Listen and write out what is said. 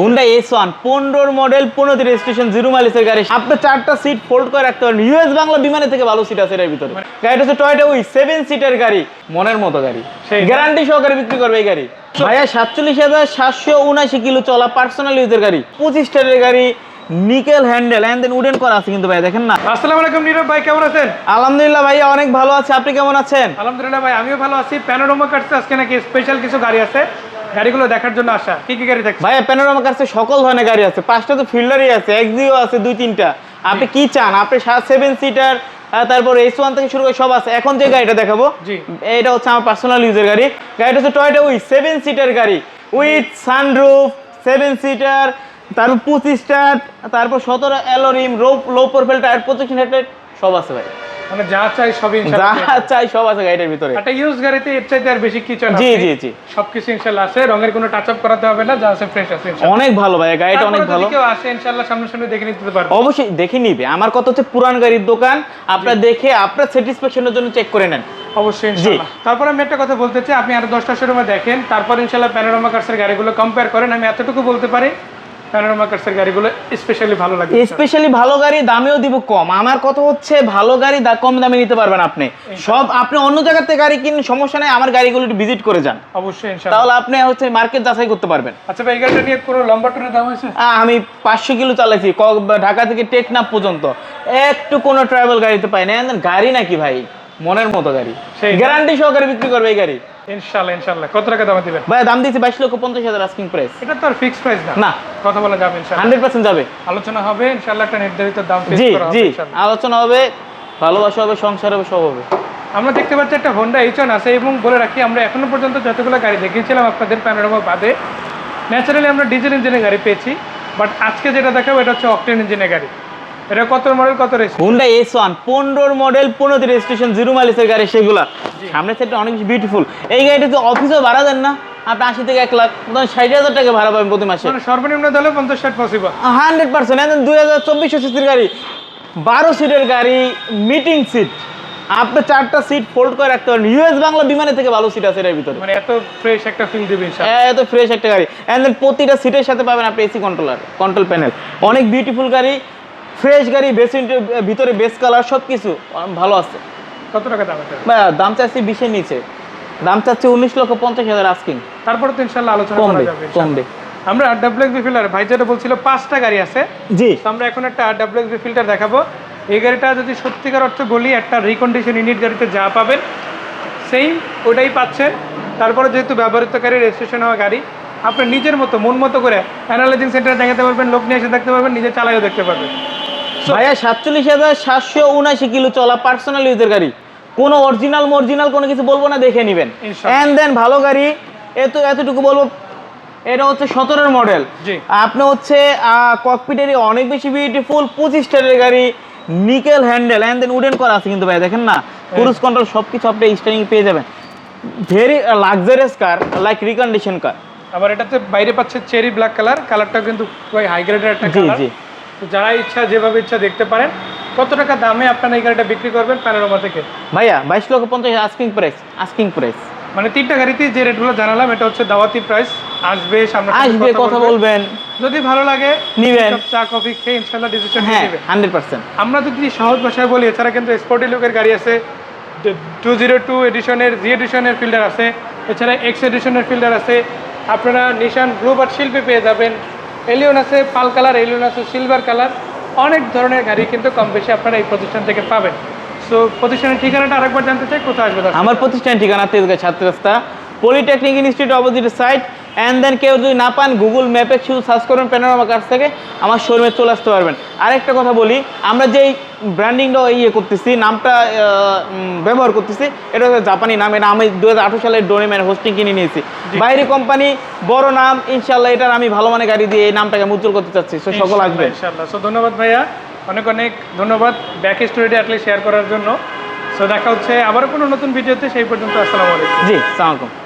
Honda S one পনেরোর model পনেরো registration zero মাইলেজের গাড়ি। আপনার চারটা সিট ফোল্ড করে রাখতে পারেন। ইউএস বাংলা বিমানের থেকে ভালো সিট আছে এর ভিতরে। গাড়িটা হচ্ছে টয়টা উই সেভেন সিটের গাড়ি মনের মতো গাড়ি। গ্যারান্টি সহকারে বিক্রি করবে এই গাড়ি। ভাইয়া সাতচল্লিশ হাজার সাতশো উনাশি কিলো চলা পার্সোনাল ইউজের গাড়ি। পঁচিশ টারের গাড়ি nickel handle and then wooden করা আছে কিন্তু ভাই দেখেন না? আসসালামু আলাইকুম নীরব ভাই কেমন আছেন? আলহামদুলিল্লাহ ভাইয়া অনেক ভালো আছে। আপনি কেমন আছেন? আলহামদুলিল্লাহ ভাই আমিও ভালো আছি। প্যানোরামা কাটছে আজকে নাকি স্পেশাল কিছু গাড়ি আছে। গাড়িগুলো দেখার জন্য আসা। কি কি গাড়ি থাকছে? ভাইয়া প্যানোরামা কাছে সকল ধরনের গাড়ি আছে? পাঁচটা তো ফিল্ডারই আছে এক্সিও আছে দুই তিনটা। আপনি কি চান? আপনি সেভেন সিটার তারপর এস ওয়ান থেকে শুরু করে সব আছে। এখন যে গাড়িটা দেখাবো এটা হচ্ছে আমার পার্সোনাল ইউজের গাড়ি। গাড়িটা হচ্ছে টয়টা উইথ সেভেন সিটার গাড়ি। উইথ সানরুফ সেভেন সিটার তারপর পঁচিশটা তারপর সতেরো alloy rim low low profile tyre protection headlight সব আছে ভাই। মানে যা চাই সবই যা। চাই সব আছে গাড়িটার ভিতরে। একটা ইউজ গাড়িতে এর চাইতে আর বেশি কিছু না জি জি জি। সবকিছু ইনশাআল্লাহ আছে রঙের কোনো টাচ আপ করাতে হবে না যা আছে ফ্রেশ আছে অনেক ভালো ভাই গাড়িটা অনেক ভালো। কেউ আসে ইনশাআল্লাহ সামনে সামনে দেখে নিতে পারবে। অবশ্যই দেখে নিবে। আমার কথা হচ্ছে পুরান গাড়ির দোকান আপনার দেখে আপনার স্যাটিসফ্যাকশনের জন্য চেক করে নেন। অবশ্যই ইনশাআল্লাহ। তারপরে আমি একটা কথা বলতে চাই আপনি আরও দশটা শোরুমে দেখেন তারপর ইনশাআল্লাহ প্যানোরামা কার্সের গাড়িগুলো কম্পেয়ার করেন আমি এতটুকু বলতে পারি প্যানোরামা কার্সের গাড়িগুলো স্পেশালি ভালো লাগে স্পেশালি ভালো গাড়ি দামেও দিব কম। আমার কথা হচ্ছে ভালো গাড়ি কম দামে নিতে পারবেন আপনি। সব আপনি অন্য থেকে গাড়ি কিনুন সমস্যা নেই আমার গাড়িগুলো ভিজিট করে যান। অবশ্যই তাহলে আপনি হচ্ছে মার্কেট যাচাই করতে পারবেন। আচ্ছা ভাই গাড়িটা নিয়ে কোনো লম্বা টুরের দাম হয়েছে? আমি পাঁচশো কিলো চালাইছি ঢাকা থেকে টেকনাফ পর্যন্ত। একটু কোনো ট্রাভেল গাড়িতে পাই না গাড়ি নাকি ভাই? মনের মতো গাড়ি। গ্যারান্টি সহকারে বিক্রি করবে এই গাড়ি। ইনশাআল্লাহ ইনশাআল্লাহ। কত টাকা দামে দিবেন? ভাই দাম দিয়েছি বাইশ লক্ষ পঞ্চাশ হাজার আস্কিং প্রাইস এটা তো আর ফিক্সড প্রাইস না। না। কথা বলা যাবে ইনশাআল্লাহ। হান্ড্রেড পার্সেন্ট যাবে। আলোচনা হবে ইনশাআল্লাহ একটা নির্ধারিত দাম ফিক্স করা হবে ইনশাআল্লাহ। আলোচনা হবে ভালোবাসা হবে সংসার হবে সব হবে। আমরা দেখতে পাচ্ছি একটা হোন্ডা এইচন আছে এবং বলে রাখি আমরা এখনও পর্যন্ত যতগুলো গাড়ি দেখিয়েছিলাম আপনাদের প্যানোরামা বাদে ন্যাচারালি আমরা ডিজেল ইঞ্জিনের গাড়ি পেয়েছি বাট আজকে যেটা দেখাবো এটা হচ্ছে অকটেন ইঞ্জিনের গাড়ি। এটা কত মডেল কত রেস হুন্ডা এস ওয়ান পনেরোর মডেল পনেরো রেজিস্ট্রেশন জিরো মাইলেজের গাড়ি সেগুলা। সামনের সাইডটা অনেক বেশি বিউটিফুল এই গাড়িটা তো অফিসেও ভাড়া দেন না আপনি আশি থেকে এক লাখ ধরুন ষাট হাজার টাকা ভাড়া পাবেন প্রতি মাসে। মানে সর্বনিম্ন দলে পঞ্চাশ ষাট পসিবল হান্ড্রেড পার্সেন্ট। দুই হাজার চব্বিশশো সিসির গাড়ি বারো সিটের গাড়ি মিটিং সিট আপনি চারটা সিট ফোল্ড করে রাখতে পারেন। ইউএস বাংলা বিমানের থেকে ভালো সিট আছে এর ভিতরে। মানে এত ফ্রেশ একটা ফিল দিবে ইনশাআল্লাহ। এত ফ্রেশ একটা গাড়ি। দেন প্রতিটা সিটের সাথে পাবেন আপনি এসি কন্ট্রোলার কন্ট্রোল প্যানেল অনেক বিউটিফুল গাড়ি। ফ্রেশ গাড়ি বেস ভিতরে বেস কালার সব কিছু ভালো আছে। কত টাকা দাম বা দাম চাচ্ছি বিশের নিচে। দাম চাচ্ছি উনিশ লক্ষ পঞ্চাশ হাজার আস্কিং তারপরে তো ইনশাআল্লাহ আলোচনা করা কমবে। কমবে। আমরা ডাব্লিউ ফিল্টার ভাই যেটা বলছিল পাঁচটা গাড়ি আছে। জি। তো আমরা এখন একটা ডাব্লিউ ফিল্টার দেখাবো। এই গাড়িটা যদি সত্যিকার অর্থে বলি একটা রিকন্ডিশন ইউনিট গাড়িতে যা পাবেন সেম ওটাই পাচ্ছেন। তারপরে যেহেতু ব্যবহৃতকারী রেজিস্ট্রেশন হওয়া গাড়ি আপনি নিজের মতো মন মতো করে অ্যানালাইজিং সেন্টারে দেখাতে পারবেন লোক নিয়ে এসে দেখতে পারবেন নিজে চালাইও দেখতে পারবেন। ভাইয়া সাতচল্লিশ হাজার সাতশো উনাশি কিলো চলা পার্সোনাল ইউজের গাড়ি। কোনো অরিজিনাল মরিজিনাল কোনো কিছু বলব না দেখে নেবেন। অ্যান্ড দেন ভালো গাড়ি এত এতটুকু বলব এটা হচ্ছে সতেরোর মডেল আপনি হচ্ছে ককপিটেরই অনেক বেশি বিউটিফুল পঁচিশ টারের গাড়ি nickel handle and then wooden করা আছে কিন্তু ভাই দেখেন না? ক্রুজ কন্ট্রোল সব কিছু আপনি স্টারিং পেয়ে যাবেন। Very luxurious car like recondition car আবার এটাতে বাইরে পাচ্ছে চেরি ব্ল্যাক কালার কালারটা কিন্তু হাই গ্রেডের একটা জি কালার জি। তো যারা ইচ্ছা যেভাবে ইচ্ছা দেখতে পারেন কত টাকা দামে আপনারা এই গাড়িটা বিক্রি করবেন প্যানোরামা থেকে? ভাইয়া বাইশ লক্ষ পঞ্চাশ আস্কিং প্রাইস আস্কিং প্রাইস মানে তিনটা গাড়িতেই যে রেটগুলো জানালাম এটা হচ্ছে দাওয়াতি প্রাইস আসবে সামনে আসবে কথা বলবেন। যদি ভালো লাগে নিবেন। চা কফি খেয়ে ইনশাল্লাহ ডিসিশন নিয়ে হ্যাঁ নেবেন। হান্ড্রেড পার্সেন্ট আমরা যদি সহজ ভাষায় বলি এছাড়া কিন্তু স্পোর্টি লুকের গাড়ি আছে টু জিরো টু এডিশনের জি এডিশনের ফিল্ডার আছে এছাড়া এক্স এডিশনের ফিল্ডার আছে। আপনারা নিশান ব্লু বার্ড শিল্পে পেয়ে যাবেন। এলিয়ন আছে পাল কালার এলিয়ন আছে সিলভার কালার অনেক ধরনের গাড়ি কিন্তু কম বেশি আপনারা এই প্রতিষ্ঠান থেকে পাবেন সো প্রতিষ্ঠানের ঠিকানাটা আরেকবার জানতে চাই, কোথায় আসবে? আমার প্রতিষ্ঠানের ঠিকানা তেজগাঁ ছাত্র রাস্তা polytechnic institute opposite side and then কেউ যদি না পান গুগল ম্যাপে শুধু সার্চ করবেন প্যানোরামা কাছ থেকে আমার শোরুমে চলে আসতে পারবেন। আরেকটা কথা বলি আমরা যেই ব্র্যান্ডিংটা ইয়ে করতেছি নামটা ব্যবহার করতেছি এটা হচ্ছে জাপানি নাম এটা আমি দু হাজার আঠারো সালের ডোনিম্যান হোস্টিং কিনে নিয়েছি। বাইরে কোম্পানি বড় নাম ইনশাল্লাহ এটার আমি ভালো মানে গাড়ি দিয়ে এই নামটাকে উজ্জ্বল করতে চাচ্ছি সো সকল আসবে। ইনশাআল্লাহ। সো ধন্যবাদ ভাইয়া অনেক অনেক ধন্যবাদ ব্যাক স্টোরিটা অ্যাটলিস্ট শেয়ার করার জন্য। সো দেখা হচ্ছে আবার কোনো নতুন ভিডিওতে সেই পর্যন্ত আসসালামু আলাইকুম। জি সালামালাইকুম